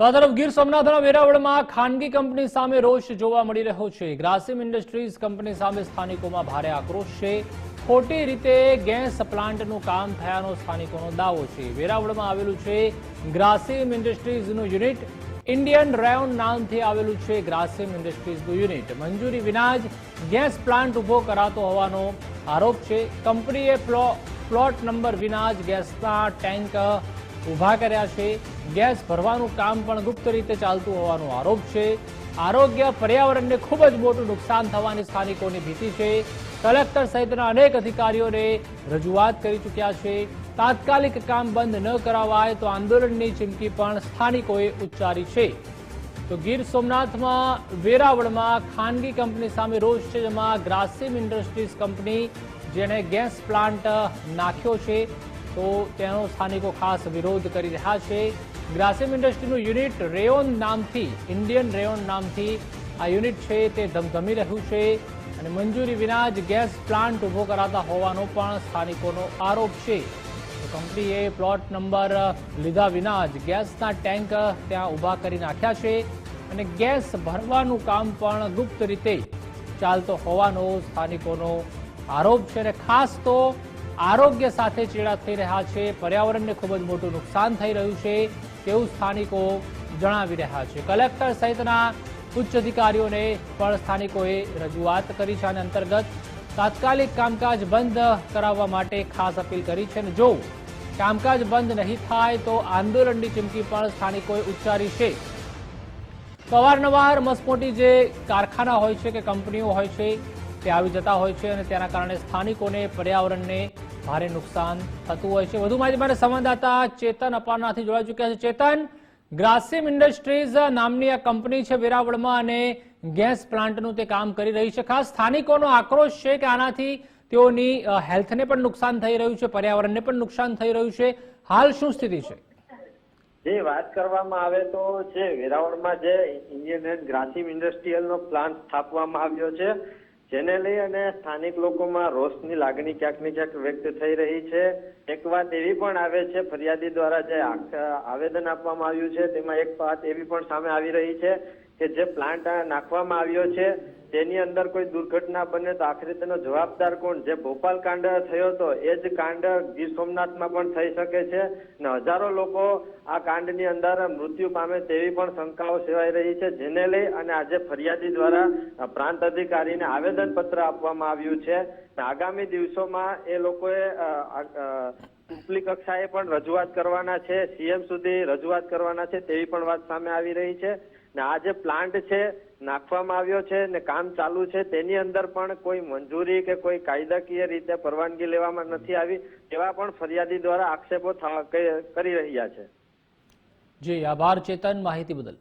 તો આ તરફ ગીર સોમનાથના વેરાવળમાં ખાનગી કંપની સામે રોષ જોવા મળી રહ્યો છે. ગ્રાસિમ ઇન્ડસ્ટ્રીઝ કંપની સામે સ્થાનિકોમાં ભારે આક્રોશ છે. ખોટી રીતે ગેસ પ્લાન્ટનું કામ થયાનો સ્થાનિકોનો દાવો છે. વેરાવળમાં આવેલું છે ગ્રાસિમ ઇન્ડસ્ટ્રીઝનું યુનિટ. ઇન્ડિયન રેયોન નામથી આવેલું છે ગ્રાસિમ ઇન્ડસ્ટ્રીઝનું યુનિટ. મંજૂરી વિના જ ગેસ પ્લાન્ટ ઊભો કરાતો હોવાનો આરોપ છે. કંપનીએ પ્લો- પ્લોટ નંબર વિના જ ગેસના ટેન્ક ઊભા કર્યા છે. ગેસ ભરવાનું કામ પણ ગુપ્ત રીતે ચાલતું હોવાનો આરોપ છે. આરોગ્ય પર્યાવરણને ખૂબ જ મોટું નુકસાન થવાની સ્થાનિકોની ભીતિ છે. કલેક્ટર સહિતના અનેક અધિકારીઓને રજૂઆત કરી ચૂક્યા છે. તાત્કાલિક કામ બંધ ન કરાવાય તો આંદોલનની ચીમકી પણ સ્થાનિકોએ ઉચ્ચારી છે. તો ગીર સોમનાથમાં વેરાવળમાં ખાનગી કંપની સામે રોષ છે, જેમાં ગ્રાસિમ ઇન્ડસ્ટ્રીઝ કંપની જેણે ગેસ પ્લાન્ટ નાખ્યો છે. તો તેનો સ્થાનિકો ખાસ વિરોધ કરી રહ્યા છે. ગ્રાસિમ ઇન્ડસ્ટ્રીનું યુનિટ રેયોન નામથી, ઇન્ડિયન રેયોન નામથી આ યુનિટ છે તે ધમધમી રહ્યું છે અને મંજૂરી વિના જ ગેસ પ્લાન્ટ ઊભો કરાતા હોવાનો પણ સ્થાનિકોનો આરોપ છે. કંપનીએ પ્લોટ નંબર લીધા વિના જ ગેસના ટેન્ક ત્યાં ઊભા કરી નાખ્યા છે અને ગેસ ભરવાનું કામ પણ ગુપ્ત રીતે ચાલતો હોવાનો સ્થાનિકોનો આરોપ છે અને ખાસ તો આરોગ્ય સાથે ચેડા થઈ રહ્યા છે. પર્યાવરણને ખૂબ જ મોટું નુકસાન થઈ રહ્યું છે તેવું સ્થાનિકો જણાવી રહ્યા છે. કલેક્ટર સહિતના ઉચ્ચ અધિકારીઓને પણ સ્થાનિકોએ રજૂઆત કરી છે અને અંતર્ગત તાત્કાલિક કામકાજ બંધ કરાવવા માટે ખાસ અપીલ કરી છે. અને જો કામકાજ બંધ નહીં થાય તો આંદોલનની ચીમકી પણ સ્થાનિકોએ ઉચ્ચારી છે. તો અવારનવાર મસમોટી જે કારખાના હોય છે કે કંપનીઓ હોય છે તે આવી જતા હોય છે અને તેના કારણે સ્થાનિકોને પર્યાવરણને ભારે નુકસાન થતું હોય છે. વધુ માહિતી માટે સંવાદદાતા ચેતન અપારનાથી જોડાઈ ચૂક્યા છે. ચેતન, ગ્રાસિમ ઇન્ડસ્ટ્રીઝ નામની આ કંપની છે વેરાવળમાં અને ગેસ પ્લાન્ટનું તે કામ કરી રહી છે. ખાસ સ્થાનિકોનો આક્રોશ છે કે આનાથી તેઓની હેલ્થને પણ નુકસાન થઈ રહ્યું છે, પર્યાવરણને પણ નુકસાન થઈ રહ્યું છે. હાલ શું સ્થિતિ છે? જે વાત કરવામાં આવે તો જે વેરાવળમાં જે ઇન્ડિયન ગ્રાસિમ ઇન્ડસ્ટ્રીયલનો પ્લાન્ટ સ્થાપવામાં આવ્યો છે જેને લઈ અને સ્થાનિક લોકોમાં રોષની લાગણી ક્યાંક ને ક્યાંક વ્યક્ત થઈ રહી છે. એક વાત એવી પણ આવે છે, ફરિયાદી દ્વારા જે આવેદન આપવામાં આવ્યું છે, તેમાં એક વાત એવી પણ સામે આવી રહી છે કે જે પ્લાન્ટ નાખવામાં આવ્યો છે, તેની અંદર કોઈ દુર્ઘટના બને તો આખરે તેનો જવાબદાર કોણ? જે ભોપાલ કાંડ થયો હતો, એ જ કાંડ ગીર સોમનાથમાં પણ થઈ શકે છે ને હજારો લોકો આ કાંડની અંદર મૃત્યુ પામે તેવી પણ શંકાઓ સેવાઈ રહી છે, જેને લઈ અને આજે ફરિયાદી દ્વારા પ્રાંત અધિકારીને આવેદન પત્ર આપવામાં આવ્યું છે. આગામી દિવસોમાં એ લોકોએ ઉપલી કક્ષાએ પણ રજૂઆત કરવાના છે, સીએમ સુધી રજૂઆત કરવાના છે તેવી પણ વાત સામે આવી રહી છે. ને આ જે પ્લાન્ટ છે, નાખવામાં આવ્યો છે ને કામ ચાલુ છે, તેની અંદર પણ કોઈ મંજૂરી કે કોઈ કાયદાકીય રીતે પરવાનગી લેવામાં નથી આવી તેવા પણ ફરિયાદી દ્વારા આક્ષેપો કરી રહ્યા છે. જી, આભાર ચેતન. માહિતી બદલ.